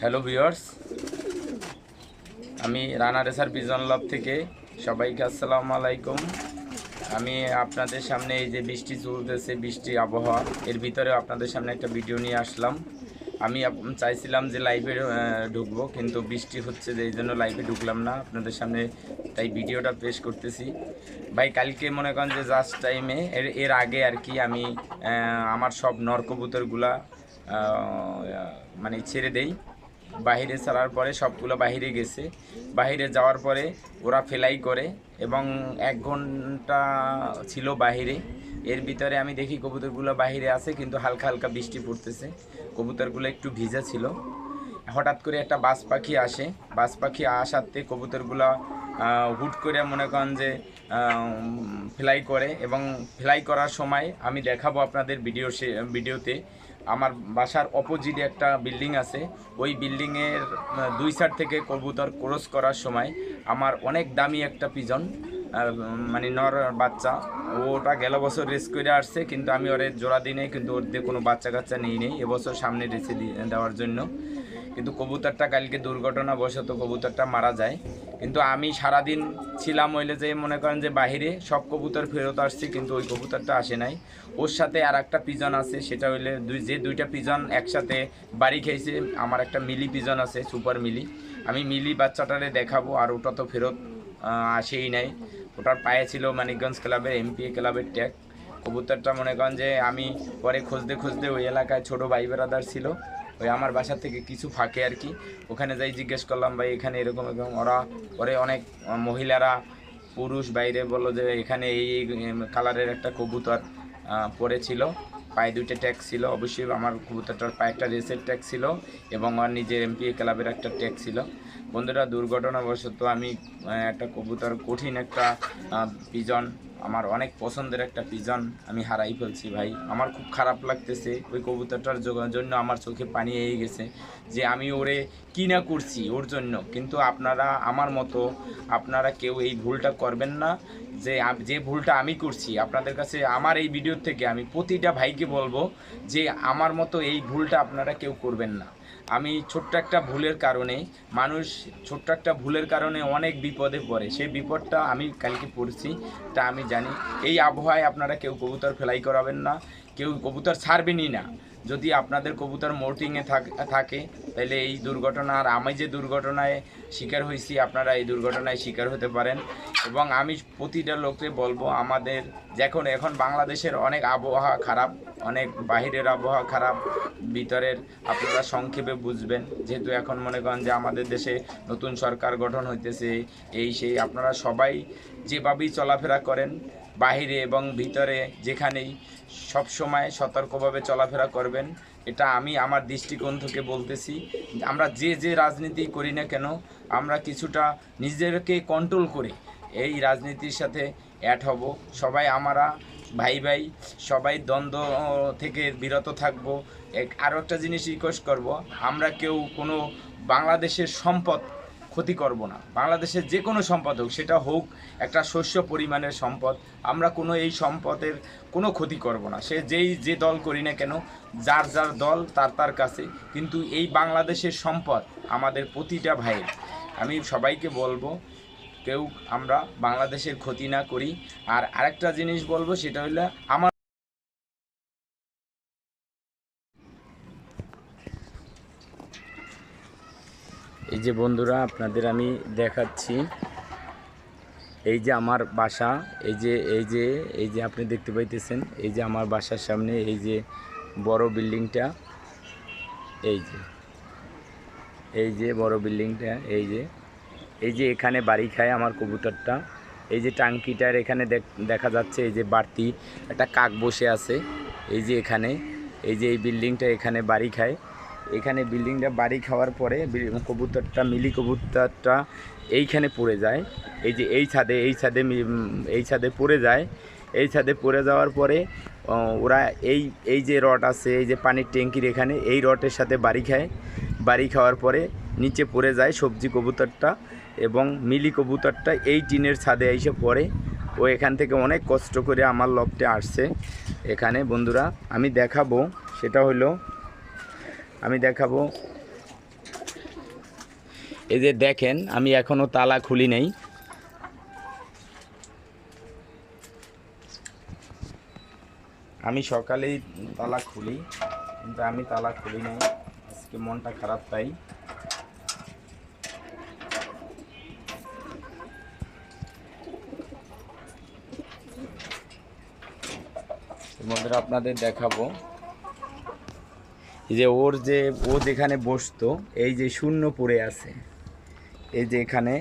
Hello viewers. আমি Rana racer বিজন লাভ থেকে সবাইকে আসসালামু আলাইকুম। আমি আপনাদের সামনে এই যে বৃষ্টি চলতেছে, বৃষ্টি আবহাওয়া, এর ভিতরে আপনাদের সামনে একটা ভিডিও নিয়ে আসলাম। আমি চাইছিলাম যে লাইভে ঢুকবো, কিন্তু বৃষ্টি হচ্ছে যে এই জন্য লাইভে ঢুকলাম না। আপনাদের সামনে তাই ভিডিওটা পেশ করতেছি। ভাই, কালকে মনে করেন যে জাস্ট টাইমে এর এর আগে আর কি আমি আমার সব নরকবুতরগুলা মানে ছেড়ে দেই। বাহিরে ছাড়ার পরে সবগুলো বাহিরে গেছে। বাহিরে যাওয়ার পরে ওরা ফেলাই করে এবং এক ঘণ্টা ছিল বাহিরে। এর ভিতরে আমি দেখি কবুতরগুলো বাহিরে আছে, কিন্তু হালকা হালকা বৃষ্টি পড়তেছে। কবুতরগুলো একটু ভিজা ছিল। হঠাৎ করে একটা বাস পাখি আসে। বাস পাখি আসাতে কবুতরগুলো হুট করে মনে করেন যে ফ্লাই করে এবং ফ্লাই করার সময় আমি দেখাবো আপনাদের ভিডিও ভিডিওতে। আমার বাসার অপোজিটে একটা বিল্ডিং আছে। ওই বিল্ডিংয়ের দুই সাইড থেকে কবুতর ক্রস করার সময় আমার অনেক দামি একটা পিজন মানে নর বাচ্চা, ওটা গেল বছর রেস করে আসছে, কিন্তু আমি ওরে জোড়া দিই কিন্তু ওর দিয়ে কোনো বাচ্চা কাচ্চা নেই নেই। এবছর সামনে রেসে দেওয়ার জন্য। কিন্তু কবুতরটা কালকে দুর্ঘটনাবশত কবুতরটা মারা যায়। কিন্তু আমি সারাদিন ছিলাম হইলে যে মনে করেন যে বাহিরে, সব কবুতর ফেরত আসছে, কিন্তু ওই কবুতরটা আসে নাই। ওর সাথে আর একটা পিজন আছে, সেটা হইলে দুই যে দুইটা পিজন একসাথে বাড়ি খেয়েছে, আমার একটা মিলি পিজন আছে, সুপার মিলি। আমি মিলি বাচ্চাটারে দেখাবো, আর ওটা তো ফেরত আসেই নাই। ওটার পায়ে ছিল মানিকগঞ্জ ক্লাবের এমপিএ ক্লাবের ট্যাগ। কবুতরটা মনে করেন যে আমি পরে খুঁজতে খুঁজতে ওই এলাকায় ছোট ভাই বেড়াদার ছিল। ওই আমার বাসা থেকে কিছু ফাঁকে আর কি। ওখানে যাই জিজ্ঞেস করলাম, ভাই, এখানে এরকম এরকম ওরা পরে অনেক মহিলারা, পুরুষ, বাইরে বলল যে এখানে এই কালারের একটা কবুতর পড়েছিল। পায়ে দুইটা ট্যাগ ছিল, অবশ্যই আমার কবুতরটার পায়ে একটা রেসের ট্যাগ ছিল এবং আমার নিজের এমপিএ ক্লাবের একটা ট্যাগ ছিল। বন্ধুরা, দুর্ঘটনাবশত আমি একটা কবুতর কঠিন একটা পিজন আমার অনেক পছন্দের একটা পিজন আমি হারাই ফেলছি ভাই। আমার খুব খারাপ লাগতেছে ওই কবুতরটার জন্য আমার চোখে পানি এসে গেছে যে আমি ওরে কি না করছি ওর জন্য। কিন্তু আপনারা আমার মতো, আপনারা কেউ এই ভুলটা করবেন না যে যে ভুলটা আমি করছি। আপনাদের কাছে আমার এই ভিডিও থেকে আমি প্রতিটা ভাইকে বলব যে আমার মতো এই ভুলটা আপনারা কেউ করবেন না। আমি ছোট্ট একটা ভুলের কারণে, মানুষ ছোট্ট একটা ভুলের কারণে অনেক বিপদে পড়ে। সেই বিপদটা আমি কালকে পড়ছি, তা আমি জানি। এই আবহাওয়ায় আপনারা কেউ কবুতর ফেলাই করাবেন না, কেউ কবুতর ছাড়বেনই না। যদি আপনাদের কবুতর মোর্টিংয়ে থাকে তাহলে এই দুর্ঘটনা আর আমি যে দুর্ঘটনায় শিকার হয়েছি, আপনারা এই দুর্ঘটনায় শিকার হতে পারেন। এবং আমি প্রতিটা লোককে বলব, আমাদের যখন এখন বাংলাদেশের অনেক আবহাওয়া খারাপ, অনেক বাহিরের আবহাওয়া খারাপ। ভিতরের আপনারা সংক্ষেপে বুঝবেন, যেহেতু এখন মনে করেন যে আমাদের দেশে নতুন সরকার গঠন হইতেছে, এই সেই আপনারা সবাই যেভাবেই চলাফেরা করেন বাহিরে এবং ভিতরে যেখানেই সব সময় সতর্কভাবে চলাফেরা করবেন, এটা আমি আমার দৃষ্টিকোণ থেকে বলতেছি। আমরা যে যে রাজনীতি করি না কেন, আমরা কিছুটা নিজেদেরকে কন্ট্রোল করে এই রাজনীতির সাথে অ্যাড হব। সবাই আমরা ভাই ভাই, সবাই দ্বন্দ্ব থেকে বিরত থাকব। এক- আরও একটা জিনিস রিকোয়েস্ট করব, আমরা কেউ কোনো বাংলাদেশের সম্পদ ক্ষতি করব না। বাংলাদেশের যে কোনো সম্পদ হোক, সেটা হোক একটা শস্য পরিমাণের সম্পদ, আমরা কোনো এই সম্পদের কোনো ক্ষতি করব না। সে যেই যে দল করি না কেন, যার যার দল, তার তার কাছে। কিন্তু এই বাংলাদেশের সম্পদ আমাদের প্রতিটা ভাইয়ের। আমি সবাইকে বলব, কেউ আমরা বাংলাদেশের ক্ষতি না করি। আর আরেকটা জিনিস বলব, সেটা হলো আমার এই যে বন্ধুরা আপনাদের আমি দেখাচ্ছি এই যে আমার বাসা এই যে এই যে এই যে আপনি দেখতে পাইতেছেন এই যে আমার বাসার সামনে এই যে বড় বিল্ডিংটা এই যে এই যে বড় বিল্ডিংটা এই যে এই যে এখানে বাড়ি খায় আমার কবুতরটা এই যে টাঙ্কিটার এখানে দেখ- যাচ্ছে এই যে বাড়তি একটা কাক বসে আছে এই যে এখানে এই যে এই বিল্ডিংটা এখানে বাড়ি খায় এখানে বিল্ডিংটা বাড়ি খাওয়ার পরে কবুতরটা, মিলি কবুতরটা এইখানে পড়ে যায়। এই যে এই ছাদে এই ছাদে এই ছাদে পড়ে যায়। এই ছাদে পড়ে যাওয়ার পরে ওরা এই এই যে রড আছে, এই যে পানির ট্যাঙ্কির এখানে, এই রডের সাথে বাড়ি খায়। বাড়ি খাওয়ার পরে নিচে পড়ে যায় সবজি কবুতরটা এবং মিলি কবুতরটা এই টিনের ছাদে এসে পড়ে। ও এখান থেকে অনেক কষ্ট করে আমার লফটে আসছে। এখানে বন্ধুরা, আমি দেখাবো, সেটা হলো আমি দেখাবো। এই যে দেখেন, আমি এখনও তালা খুলি নেই। আমি সকালেই তালা খুলি, কিন্তু আমি তালা খুলি নাই। আজকে মনটা খারাপ তাই। বন্ধুরা আপনাদের দেখাবো। যে ওর যে, ও যেখানে বসতো, এই যে শূন্য পড়ে আছে, এই যে এখানে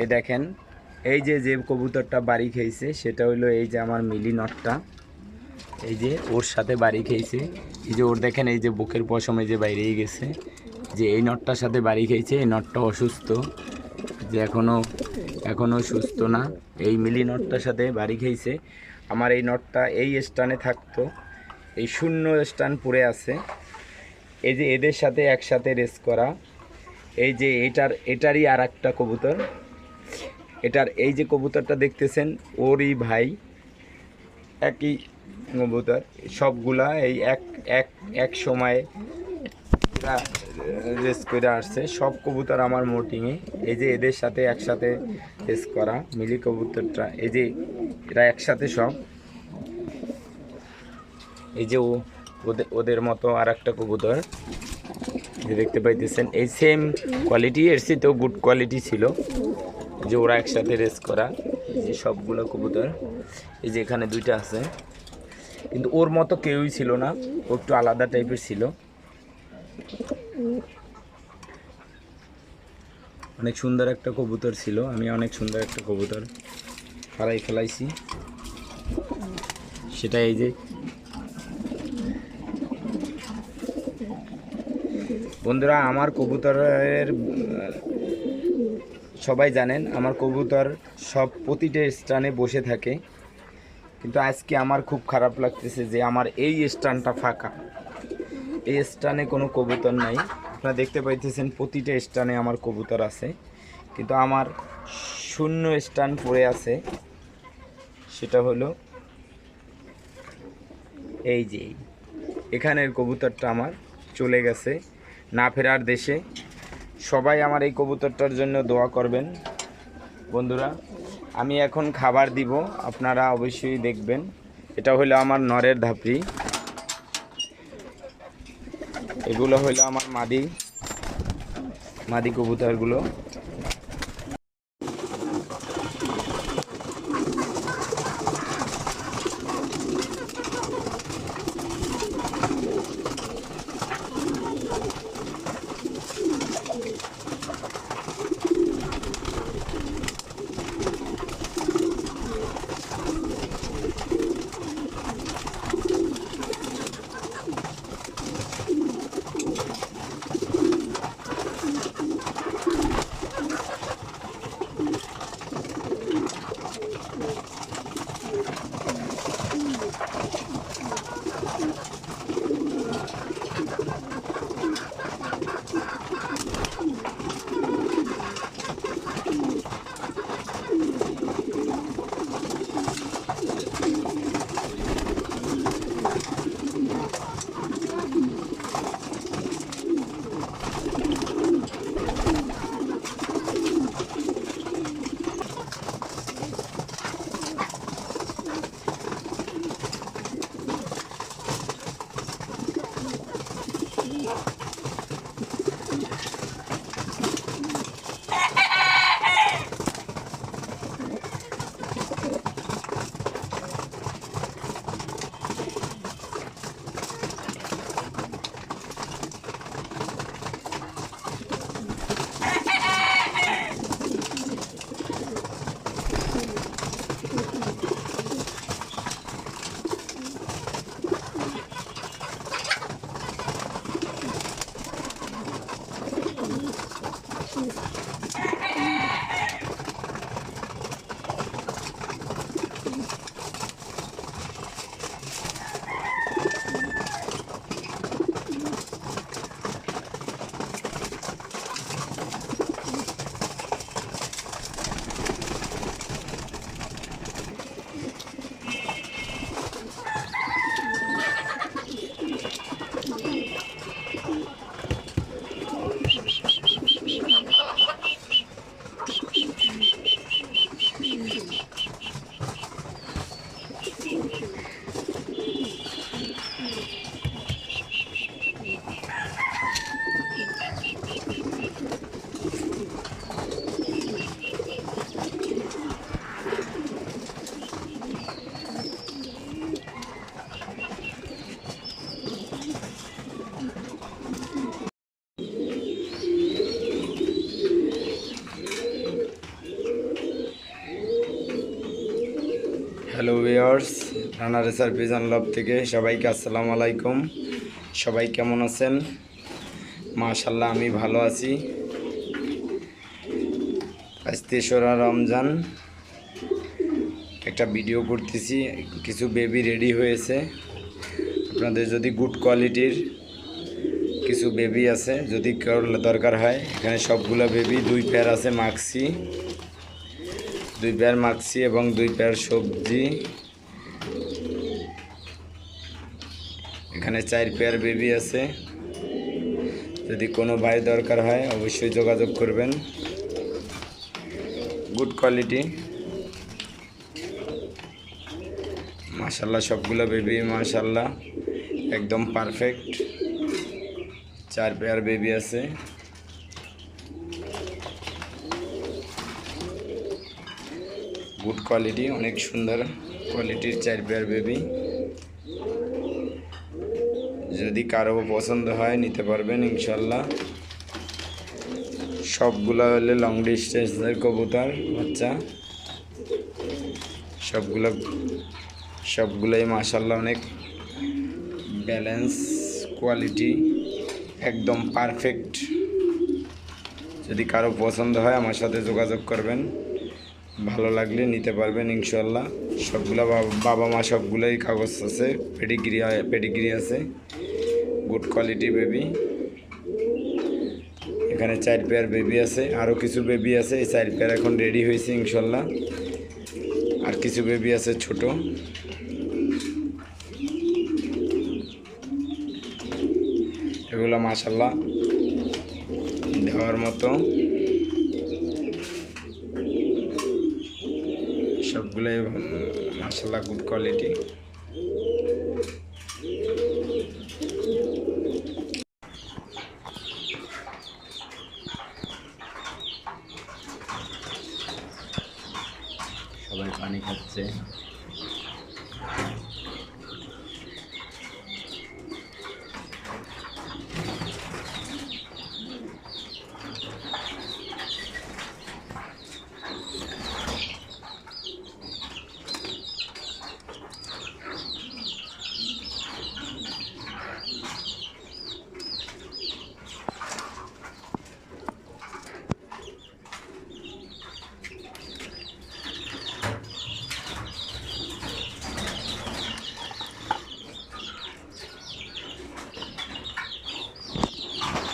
এই দেখেন, এই যে যে কবুতরটা বাড়ি খেয়েছে, সেটা হইল এই যে আমার মিলি নটটা, এই যে ওর সাথে বাড়ি খেয়েছে, এই যে ওর দেখেন এই যে বুকের পশমে যে বাইরেই গেছে, যে এই নটটার সাথে বাড়ি খেয়েছে, এই নটটা অসুস্থ, যে এখনও এখনও সুস্থ না, এই মিলি নটটার সাথে বাড়ি খেয়েছে, আমার এই নটটা এই স্টানে থাকতো এই শূন্য স্টান পড়ে আছে। এই যে এদের সাথে একসাথে রেস করা। এই যে এটার, এটারই আর একটা কবুতর। এটার, এই যে কবুতরটা দেখতেছেন, ওরই ভাই। একই কবুতর। সবগুলা এই এক এক এক সময় রেস করে আসছে। সব কবুতর আমার মোটিংয়ে। এই যে এদের সাথে একসাথে রেস করা। মিলি কবুতরটা, এই যে এরা একসাথে সব। এই যে ওদের মতো আর একটা কবুতর যে দেখতে পাইতেছেন। এই সেম কোয়ালিটি এর তো গুড কোয়ালিটি ছিল। যে ওরা একসাথে রেস করা যে সবগুলো কবুতর, এই যে এখানে দুইটা আছে। কিন্তু ওর মতো কেউই ছিল না, ও একটু আলাদা টাইপের ছিল। অনেক সুন্দর একটা কবুতর ছিল, আমি অনেক সুন্দর একটা কবুতর হারাই ফেলাইছি। সেটা এই যে বন্ধুরা, আমার কবুতরের, সবাই জানেন, আমার কবুতর সব প্রতিটা স্থানে বসে থাকে। কিন্তু আজকে আমার খুব খারাপ লাগতেছে যে আমার এই স্টানটা ফাঁকা। এই স্টানে কোনো কবুতর নাই। আপনারা দেখতে পাইতেছেন প্রতিটা স্টানে আমার কবুতর আছে। কিন্তু আমার শূন্য স্টান পড়ে আছে। সেটা হলো এই যে, এখানের কবুতরটা আমার চলে গেছে। না ফেরার দেশে। সবাই আমার এই কবুতরটার জন্য দোয়া করবেন। বন্ধুরা, আমি এখন খাবার দিব, আপনারা অবশ্যই দেখবেন। এটা হলো আমার নরের ধাপড়ি। এগুলো হলো আমার মাদি মাদি কবুতরগুলো। ভিউয়ার্স রানা রেসার পিজন লব থেকে সবাইকে আসসালামু আলাইকুম। সবাই কেমন আছেন? মাশাল্লাহ আমি ভালো আছি। আজ তেসরা রমজান। একটা ভিডিও করতেছি, কিছু বেবি রেডি হয়েছে। আপনাদের যদি গুড কোয়ালিটির কিছু বেবি আছে, যদি দরকার হয়, এখানে সবগুলো বেবি, দুই পেয়ার আছে মাক্সি। দুই পেয়ার মাক্সি এবং দুই পেয়ার সবজি। এখানে চার পেয়ার বেবি আছে। যদি কোনো ভাই দরকার হয়, অবশ্যই যোগাযোগ করবেন। গুড কোয়ালিটি মাশাল্লাহ, সবগুলো বেবি মাশাল্লাহ। একদম পারফেক্ট চার পেয়ার বেবি আছে। গুড কোয়ালিটি অনেক সুন্দর কোয়ালিটির চার পেয়ার বেবি যদি কারও পছন্দ হয়, নিতে পারবেন ইনশাল্লাহ। সবগুলো হলে লং ডিস্টেন্সের কবুতর, বাচ্চা। সবগুলো, সবগুলোই মাসাল্লাহ অনেক ব্যালেন্স কোয়ালিটি একদম পারফেক্ট যদি কারও পছন্দ হয়, আমার সাথে যোগাযোগ করবেন। ভালো লাগলে নিতে পারবেন ইনশাল্লাহ সবগুলো বাবা- বাবা মা সবগুলোই কাগজ আছে পেডিগ্রি পেডিগ্রি আছে। Good quality baby. এখানে চার পেয়ার বেবি আছে আরও কিছু বেবি আছে, এই চার পেয়ার এখন রেডি হয়েছে ইনশাল্লাহ। আর কিছু বেবি আছে ছোট। এগুলো মাসাল্লাহ দেওয়ার মতো। সবগুলোই মাসাল্লাহ গুড কোয়ালিটি সবাই পানি খাচ্ছে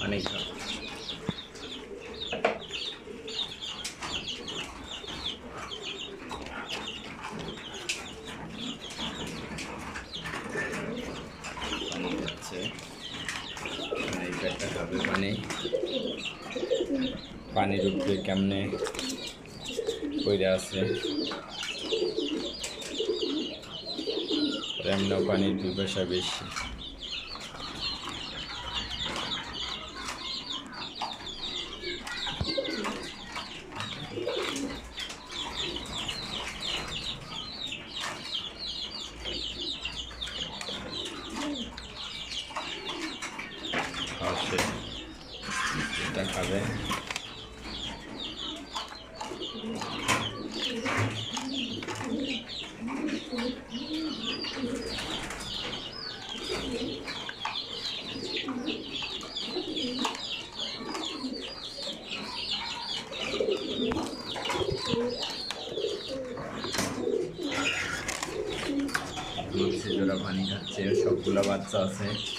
পানি খাও পানি খাচ্ছে এই পেটটা খাবে পানি পানির উপরে কেমনে কইরা আছে। এমনও পানির পিপাসা বেশি খাওয়া শেষ এটা খাবে মাছে জোড়া পানি খাচ্ছে সবগুলো বাচ্চা